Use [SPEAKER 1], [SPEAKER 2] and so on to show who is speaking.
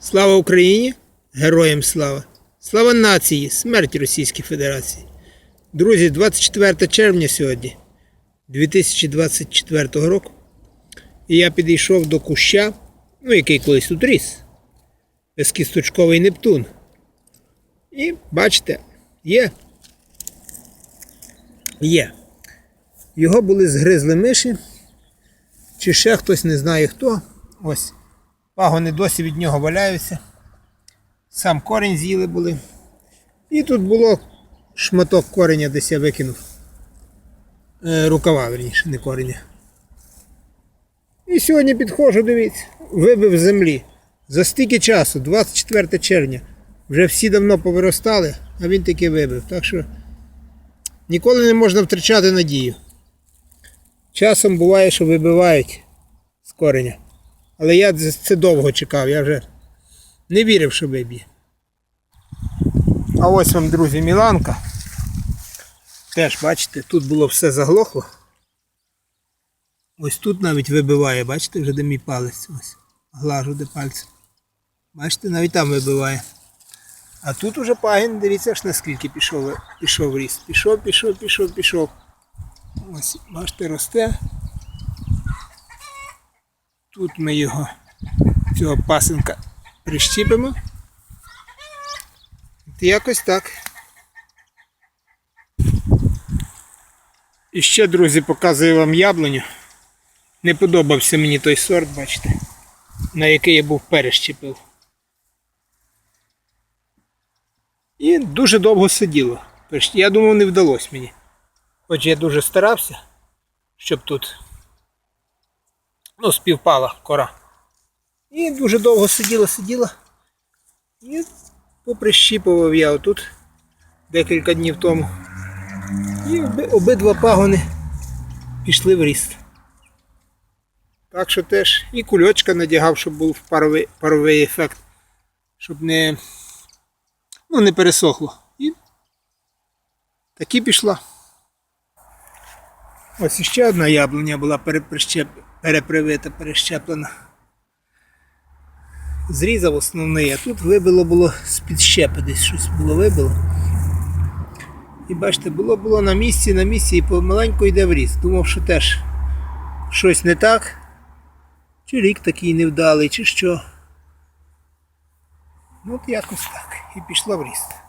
[SPEAKER 1] Слава Україні! Героям слава! Слава нації! Смерть Російській Федерації! Друзі, 24 червня сьогодні 2024 року. І я підійшов до куща, ну який колись тут ріс. Безкісточковий Нептун. І бачите, є. Є. Його були згризли миші. Чи ще хтось не знає хто. Ось. Пагони досі від нього валяються. Сам корінь з'їли були. І тут було шматок кореня, десь я викинув. Е, рукава, верніше, не кореня. І сьогодні підходжу, дивіться, вибив землі. За стільки часу, 24 червня, вже всі давно повиростали, а він таки вибив. Так що ніколи не можна втрачати надію. Часом буває, що вибивають з кореня. Але я це довго чекав, я вже не вірив, що виб'є. А ось вам, друзі, Міланка. Теж, бачите, тут було все заглохло. Ось тут навіть вибиває, бачите, вже де мій палець. Ось. Глажу де пальцем. Бачите, навіть там вибиває. А тут уже пагін, дивіться, аж наскільки пішов, пішов ріст. Пішов, пішов, пішов, пішов. Ось, бачите, росте. Тут ми його, цього пасенка, прищіпимо. От якось так. І ще, друзі, показую вам яблуню. Не подобався мені той сорт, бачите, на який я був перещепив. І дуже довго сиділо. Я думав, не вдалося мені. Хоч я дуже старався, щоб тут ну, співпала кора. І дуже довго сиділа, сиділа. І поприщіпував я отут декілька днів тому. І обидва пагони пішли в ріст. Так що теж і кульочка надягав, щоб був паровий, паровий ефект, щоб не, ну, не пересохло. І таки пішла. Ось іще одна яблуня була перед переприщеп... перепривита, перещеплена. Зрізав основний, а тут вибило було з-під щепи десь щось було вибило. І бачите, було було на місці, на місці і помаленьку йде в ріст. Думав, що теж щось не так. Чи рік такий невдалий, чи що. Ну от якось так. І пішла в ріст.